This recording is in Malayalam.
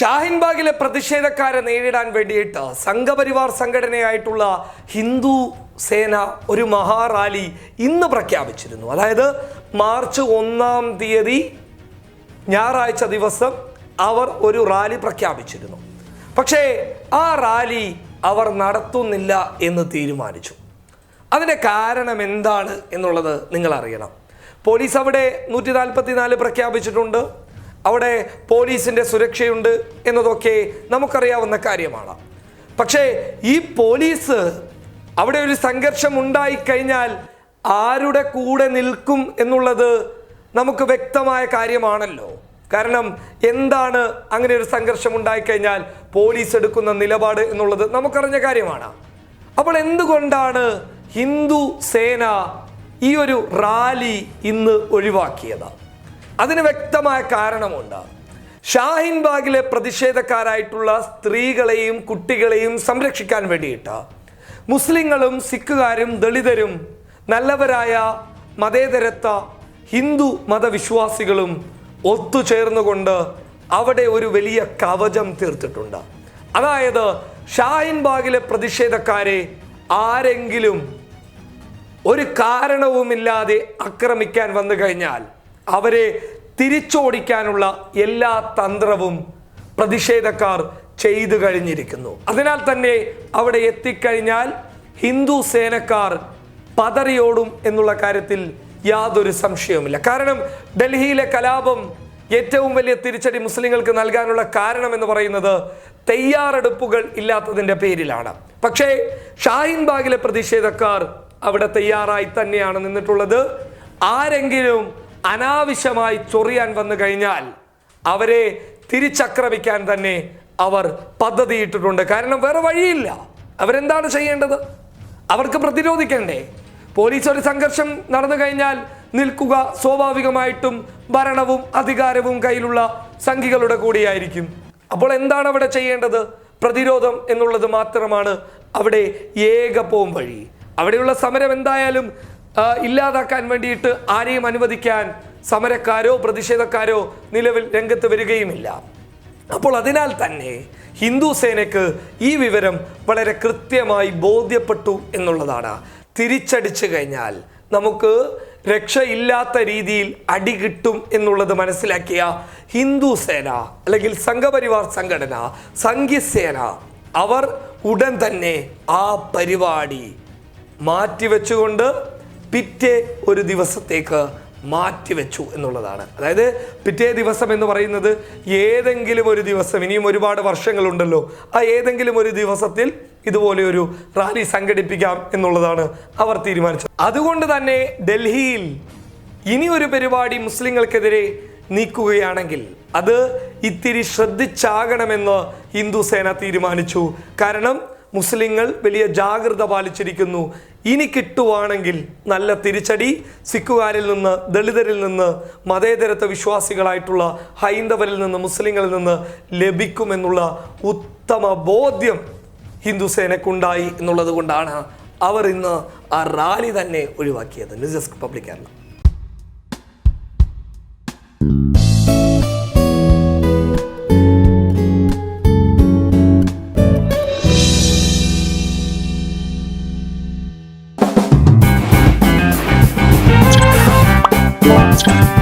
ഷാഹിൻബാഗിലെ പ്രതിഷേധക്കാരെ നേരിടാൻ വേണ്ടിയിട്ട് സംഘപരിവാർ സംഘടനയായിട്ടുള്ള ഹിന്ദു സേന ഒരു മഹാറാലി ഇന്ന് പ്രഖ്യാപിച്ചിരുന്നു. അതായത് മാർച്ച് ഒന്നാം തീയതി ഞായറാഴ്ച ദിവസം അവർ ഒരു റാലി പ്രഖ്യാപിച്ചിരുന്നു. പക്ഷേ ആ റാലി അവർ നടത്തുന്നില്ല എന്ന് തീരുമാനിച്ചു. അതിന്റെ കാരണം എന്താണ് എന്നുള്ളത് നിങ്ങൾ അറിയണം പോലീസ് അവിടെ നൂറ്റി നാൽപ്പത്തി നാല് പ്രഖ്യാപിച്ചിട്ടുണ്ട്. അവിടെ പോലീസിന്റെ സുരക്ഷയുണ്ട് എന്നതൊക്കെ നമുക്കറിയാവുന്ന കാര്യമാണ്. പക്ഷേ ഈ പോലീസ് അവിടെ ഒരു സംഘർഷം ഉണ്ടായിക്കഴിഞ്ഞാൽ ആരുടെ കൂടെ നിൽക്കും എന്നുള്ളത് നമുക്ക് വ്യക്തമായ കാര്യമാണല്ലോ. കാരണം എന്താണ് അങ്ങനെ ഒരു സംഘർഷം ഉണ്ടായിക്കഴിഞ്ഞാൽ പോലീസ് എടുക്കുന്ന നിലപാട് എന്നുള്ളത് നമുക്കറിഞ്ഞ കാര്യമാണ്. അപ്പോൾ എന്തുകൊണ്ടാണ് ഹിന്ദു സേന ഈ ഒരു റാലി ഇന്ന് ഒഴിവാക്കിയത്? അതിന് വ്യക്തമായ കാരണമുണ്ട്. ഷാഹിൻ ബാഗിലെ പ്രതിഷേധക്കാരായിട്ടുള്ള സ്ത്രീകളെയും കുട്ടികളെയും സംരക്ഷിക്കാൻ വേണ്ടിയിട്ട് മുസ്ലിങ്ങളും സിഖുകാരും ദളിതരും നല്ലവരായ മതേതരത്വ ഹിന്ദു മതവിശ്വാസികളും ഒത്തുചേർന്നുകൊണ്ട് അവിടെ ഒരു വലിയ കവചം തീർത്തിട്ടുണ്ട്. അതായത് ഷാഹിൻ ബാഗിലെ പ്രതിഷേധക്കാരെ ആരെങ്കിലും ഒരു കാരണവുമില്ലാതെ ആക്രമിക്കാൻ വന്നു കഴിഞ്ഞാൽ അവരെ തിരിച്ചോടിക്കാനുള്ള എല്ലാ തന്ത്രവും പ്രതിഷേധക്കാർ ചെയ്തു കഴിഞ്ഞിരിക്കുന്നു. അതിനാൽ തന്നെ അവിടെ എത്തിക്കഴിഞ്ഞാൽ ഹിന്ദു സേനക്കാർ പതറിയോടും എന്നുള്ള കാര്യത്തിൽ യാതൊരു സംശയവുമില്ല. കാരണം ഡൽഹിയിലെ കലാപം ഏറ്റവും വലിയ തിരിച്ചടി മുസ്ലിങ്ങൾക്ക് നൽകാനുള്ള കാരണം എന്ന് പറയുന്നത് തയ്യാറെടുപ്പുകൾ ഇല്ലാത്തതിന്റെ പേരിലാണ്. പക്ഷേ ഷാഹിൻ ബാഗിലെ പ്രതിഷേധക്കാർ അവിടെ തയ്യാറായി തന്നെയാണ് നിന്നിട്ടുള്ളത്. ആരെങ്കിലും അനാവശ്യമായി ചൊറിയാൻ വന്നു കഴിഞ്ഞാൽ അവരെ തിരിച്ചക്രമിക്കാൻ തന്നെ അവർ പദ്ധതിയിട്ടിട്ടുണ്ട്. കാരണം വേറെ വഴിയില്ല. അവരെന്താണ് ചെയ്യേണ്ടത്? അവർക്ക് പ്രതിരോധിക്കണ്ടേ? പോലീസ് ഒരു സംഘർഷം നടന്നു കഴിഞ്ഞാൽ നിൽക്കുക സ്വാഭാവികമായിട്ടും ഭരണവും അധികാരവും കയ്യിലുള്ള സംഘികളുടെ കൂടിയായിരിക്കും. അപ്പോൾ എന്താണ് അവിടെ ചെയ്യേണ്ടത്? പ്രതിരോധം എന്നുള്ളത് മാത്രമാണ് അവിടെ ഏക പോം വഴി. അവിടെയുള്ള സമരം എന്തായാലും ഇല്ലാതാക്കാൻ വേണ്ടിയിട്ട് ആരെയും അനുവദിക്കാൻ സമരക്കാരോ പ്രതിഷേധക്കാരോ നിലവിൽ രംഗത്ത് വരികയുമില്ല. അപ്പോൾ അതിനാൽ തന്നെ ഹിന്ദു സേനയ്ക്ക് ഈ വിവരം വളരെ കൃത്യമായി ബോധ്യപ്പെട്ടു എന്നുള്ളതാണ്. തിരിച്ചടിച്ചു കഴിഞ്ഞാൽ നമുക്ക് രക്ഷയില്ലാത്ത രീതിയിൽ അടി കിട്ടും എന്നുള്ളത് മനസ്സിലാക്കിയ ഹിന്ദു സേന അല്ലെങ്കിൽ സംഘപരിവാർ സംഘടന സംഘ്യസേന അവർ ഉടൻ തന്നെ ആ പരിപാടി മാറ്റിവെച്ചുകൊണ്ട് പിറ്റേ ഒരു ദിവസത്തേക്ക് മാറ്റിവെച്ചു എന്നുള്ളതാണ്. അതായത് പിറ്റേ ദിവസം എന്ന് പറയുന്നത് ഏതെങ്കിലും ഒരു ദിവസം ഇനിയും ഒരുപാട് വർഷങ്ങളുണ്ടല്ലോ ആ ഏതെങ്കിലും ഒരു ദിവസത്തിൽ ഇതുപോലെ ഒരു റാലി സംഘടിപ്പിക്കാം എന്നുള്ളതാണ് അവർ തീരുമാനിച്ചത്. അതുകൊണ്ട് തന്നെ ഡൽഹിയിൽ ഇനി ഒരു പരിപാടി മുസ്ലിങ്ങൾക്കെതിരെ നീക്കുകയാണെങ്കിൽ അത് ഇത്തിരി ശ്രദ്ധിച്ചാകണമെന്ന് ഹിന്ദു സേന തീരുമാനിച്ചു. കാരണം മുസ്ലിങ്ങൾ വലിയ ജാഗ്രത പാലിച്ചിരിക്കുന്നു. ഇനി കിട്ടുവാണെങ്കിൽ നല്ല തിരിച്ചടി സിഖുകാരിൽ നിന്ന് ദളിതരിൽ നിന്ന് മതേതരത്വ വിശ്വാസികളായിട്ടുള്ള ഹൈന്ദവരിൽ നിന്ന് മുസ്ലിങ്ങളിൽ നിന്ന് ലഭിക്കുമെന്നുള്ള ഉത്തമ ബോധ്യം ഹിന്ദുസേനക്കുണ്ടായി എന്നുള്ളത് കൊണ്ടാണ് അവർ ഇന്ന് ആ റാലി തന്നെ ഒഴിവാക്കിയത്. News public Kerala. next time.